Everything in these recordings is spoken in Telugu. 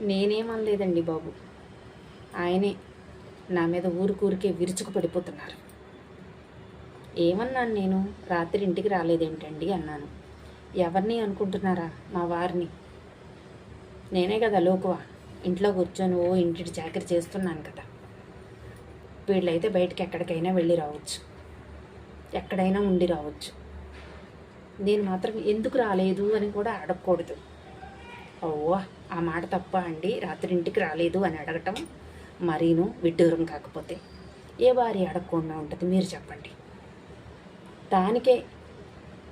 నేనేమనలేదండి బాబు. ఆయనే నా మీద ఊరికూరికే విరుచుకు పడిపోతున్నారు ఏమన్నాను నేను? రాత్రి ఇంటికి రాలేదేంటండి అన్నాను. ఎవరిని అనుకుంటున్నారా? మా వారిని. నేనే కదా లోకువా? ఇంట్లో కూర్చొని ఓ ఇంటి చాకరీ చేస్తున్నాను కదా. వీళ్ళైతే బయటకి ఎక్కడికైనా వెళ్ళి రావచ్చు. ఎక్కడైనా ఉండి రావచ్చు. నేను మాత్రం ఎందుకు రాలేదు అని కూడా అడగకూడదు. ఓ ఆ మాట తప్ప అండి. రాత్రి ఇంటికి రాలేదు అని అడగటం మరీను విడ్డూరం కాకపోతే. ఏ వారి అడగకుండా ఉంటుంది మీరు చెప్పండి. దానికే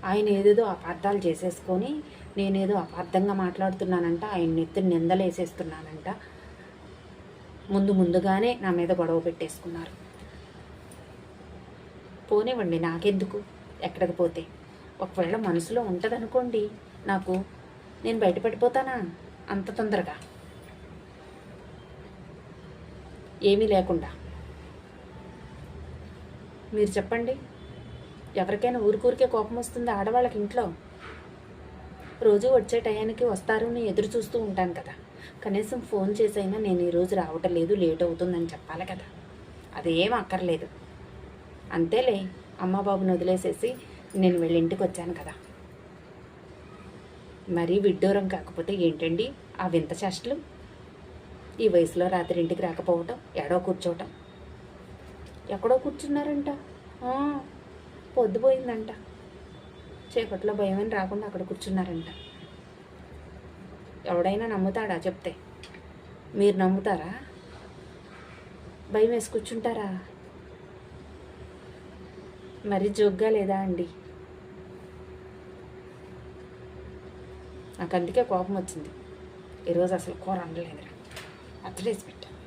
ఆయన ఏదేదో అపార్థాలు చేసేసుకొని నేనేదో అపార్థంగా మాట్లాడుతున్నానంట ఆయన నెత్తిని నిందలేసేస్తున్నానంట. ముందు ముందుగానే నా మీద గొడవ పెట్టేసుకున్నారు. పోనివ్వండి నాకెందుకు? ఎక్కడికి పోతే? ఒకవేళ మనసులో ఉంటుందనుకోండి నాకు నేను బయటపడిపోతానా అంత తొందరగా. ఏమీ లేకుండా. మీరు చెప్పండి. ఎవరికైనా ఊరికూరికే కోపం వస్తుంది ఆడవాళ్ళకి ఇంట్లో. రోజు వచ్చే టయానికి వస్తారు నేను ఎదురు చూస్తూ ఉంటాను కదా. కనీసం ఫోన్ చేసైనా నేను ఈరోజు రావటం లేదు లేట్ అవుతుందని చెప్పాలి కదా. అదేం అక్కర్లేదు. అంతేలే అమ్మ బాబుని వదిలేసేసి నేను వెళ్ళి ఇంటికి వచ్చాను కదా. మరీ విడ్డూరం కాకపోతే ఏంటండి? ఆ వింత చేష్టలు? ఈ వయసులో రాత్రి ఇంటికి రాకపోవటం ఎడో కూర్చోవటం. ఎక్కడో కూర్చున్నారంట. పొద్దుపోయిందంట. చీకట్లో భయమని రాకుండా అక్కడ కూర్చున్నారంట. ఎవడైనా నమ్ముతాడా చెప్తే? మీరు నమ్ముతారా? భయం వేసి కూర్చుంటారా? మరి జోగ్గా లేదా అండి? నాకు అందుకే కోపం వచ్చింది. ఈరోజు అసలు కూర వండలేదురా. అత్తలేసి పెట్టాను